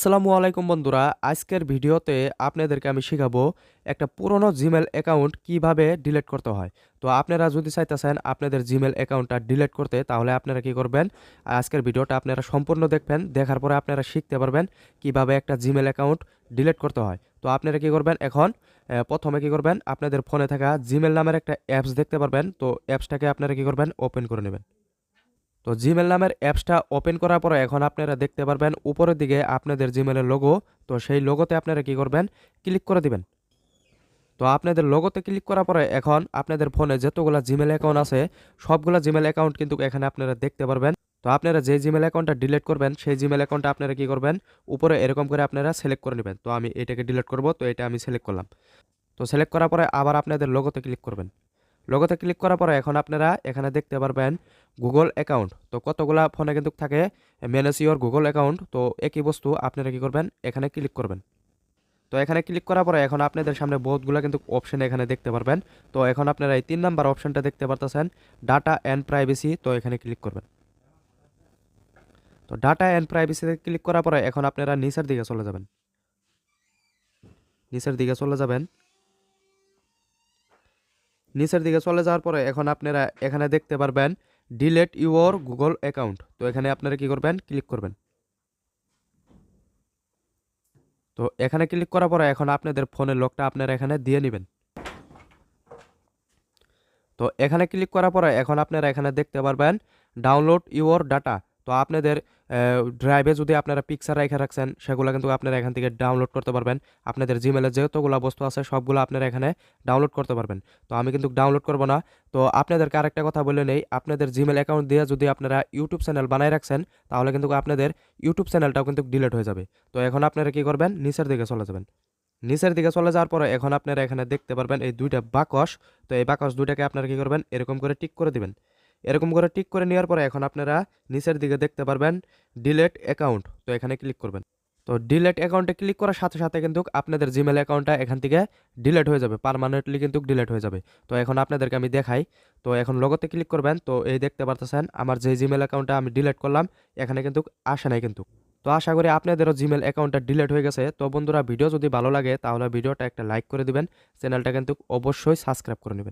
আসসালামু আলাইকুম বন্ধুরা, আজকের ভিডিওতে আপনাদেরকে আমি শেখাবো একটা পুরনো জিমেল অ্যাকাউন্ট কীভাবে ডিলিট করতে হয়। তো আপনারা যদি চাইতেছেন আপনাদের জিমেল অ্যাকাউন্টটা ডিলিট করতে, তাহলে আপনারা কি করবেন? আজকের ভিডিওটা আপনারা সম্পূর্ণ দেখবেন, দেখার পরে আপনারা শিখতে পারবেন কীভাবে একটা জিমেল অ্যাকাউন্ট ডিলিট করতে হয়। তো আপনারা কি করবেন এখন? প্রথমে কি করবেন? আপনাদের ফোনে থাকা জিমেল নামের একটা অ্যাপস দেখতে পারবেন। তো অ্যাপসটাকে আপনারা কি করবেন? ওপেন করে নেবেন। তো জিমেল নামের অ্যাপসটা ওপেন করার পরে এখন আপনারা দেখতে পারবেন, উপরের দিকে আপনাদের জিমেলের লোগো তো সেই লোগোতে আপনারা কি করবেন ক্লিক করে দিবেন। তো আপনাদের লোগোতে ক্লিক করার পরে এখন আপনাদের ফোনে যতগুলো জিমেল অ্যাকাউন্ট আছে, সবগুলো জিমেল অ্যাকাউন্ট কিন্তু এখানে আপনারা দেখতে পারবেন। তো আপনারা যে জিমেল অ্যাকাউন্টটা ডিলিট করবেন, সেই জিমেল অ্যাকাউন্টটা আপনারা কি করবেন, উপরে এরকম করে আপনারা সিলেক্ট করে নেবেন। তো আমি এটাকে ডিলিট করব, তো এটা আমি সিলেক্ট করলাম। তো সিলেক্ট করার পরে আবার আপনাদের লোগোতে ক্লিক করবেন। লোগোতে ক্লিক করার পরে এখন আপনারা এখানে দেখতে পারবেন গুগল অ্যাকাউন্ট তো কতগুলা ফোনে কিন্তু থাকে ম্যানেজ গুগল অ্যাকাউন্ট তো একই বস্তু আপনারা কী করবেন? এখানে ক্লিক করবেন। তো এখানে ক্লিক করার পরে এখন আপনাদের সামনে বহুতগুলো কিন্তু অপশন এখানে দেখতে পারবেন। তো এখন আপনারা এই তিন নাম্বার অপশনটা দেখতে পারতেছেন ডাটা অ্যান্ড প্রাইভেসি তো এখানে ক্লিক করবেন। তো ডাটা অ্যান্ড প্রাইভেসিতে ক্লিক করার পরে এখন আপনারা নিচের দিকে চলে যাবেন। নিচের দিকে চলে যাবেন। নিচের দিকে চলে যাওয়ার পরে এখন আপনারা এখানে দেখতে পারবেন ডিলেট ইউর গুগল অ্যাকাউন্ট তো এখানে আপনারা কি করবেন? ক্লিক করবেন। তো এখানে ক্লিক করার পরে এখন আপনাদের ফোনের লকটা আপনারা এখানে দিয়ে নেবেন। তো এখানে ক্লিক করার পরে এখন আপনারা এখানে দেখতে পারবেন ডাউনলোড ইউর ডাটা তো আপনাদের ড্রাইভে যদি আপনারা পিকচার রেখে রাখছেন, সেগুলো কিন্তু আপনারা এখান থেকে ডাউনলোড করতে পারবেন। আপনাদের জিমেলে যতগুলো বস্তু আছে, সবগুলো আপনারা এখানে ডাউনলোড করতে পারবেন। তো আমি কিন্তু ডাউনলোড করব না। তো আপনাদেরকে আরেকটা কথা বলে নেই, আপনাদের জিমেল অ্যাকাউন্ট দিয়ে যদি আপনারা ইউটিউব চ্যানেল বানায় রাখছেন, তাহলে কিন্তু আপনাদের ইউটিউব চ্যানেলটাও কিন্তু ডিলিট হয়ে যাবে। তো এখন আপনারা কি করবেন? নিচের দিকে চলে যাবেন। নিচের দিকে চলে যাওয়ার পরে এখন আপনারা এখানে দেখতে পারবেন এই দুইটা বাকস তো এই বাকস দুইটাকে আপনারা কি করবেন? এরকম করে টিক করে দিবেন। এরকম করে টিক করে নেওয়ার পরে এখন আপনারা নিচের দিকে দেখতে পারবেন ডিলেট অ্যাকাউন্ট তো এখানে ক্লিক করবেন। তো ডিলেট অ্যাকাউন্টে ক্লিক করার সাথে সাথে কিন্তু আপনাদের জিমেল অ্যাকাউন্টটা এখান থেকে ডিলেট হয়ে যাবে। পারমানেন্টলি কিন্তু ডিলেট হয়ে যাবে। তো এখন আপনাদেরকে আমি দেখাই। তো এখন লগতে ক্লিক করবেন। তো এই দেখতে পারতেছেন, আমার যে জিমেল অ্যাকাউন্টটা আমি ডিলেট করলাম, এখানে কিন্তু আসে নাই কিন্তু। তো আশা করি আপনাদেরও জিমেল অ্যাকাউন্টটা ডিলেট হয়ে গেছে। তো বন্ধুরা, ভিডিও যদি ভালো লাগে, তাহলে ভিডিওটা একটা লাইক করে দিবেন। চ্যানেলটা কিন্তু অবশ্যই সাবস্ক্রাইব করে নেবেন।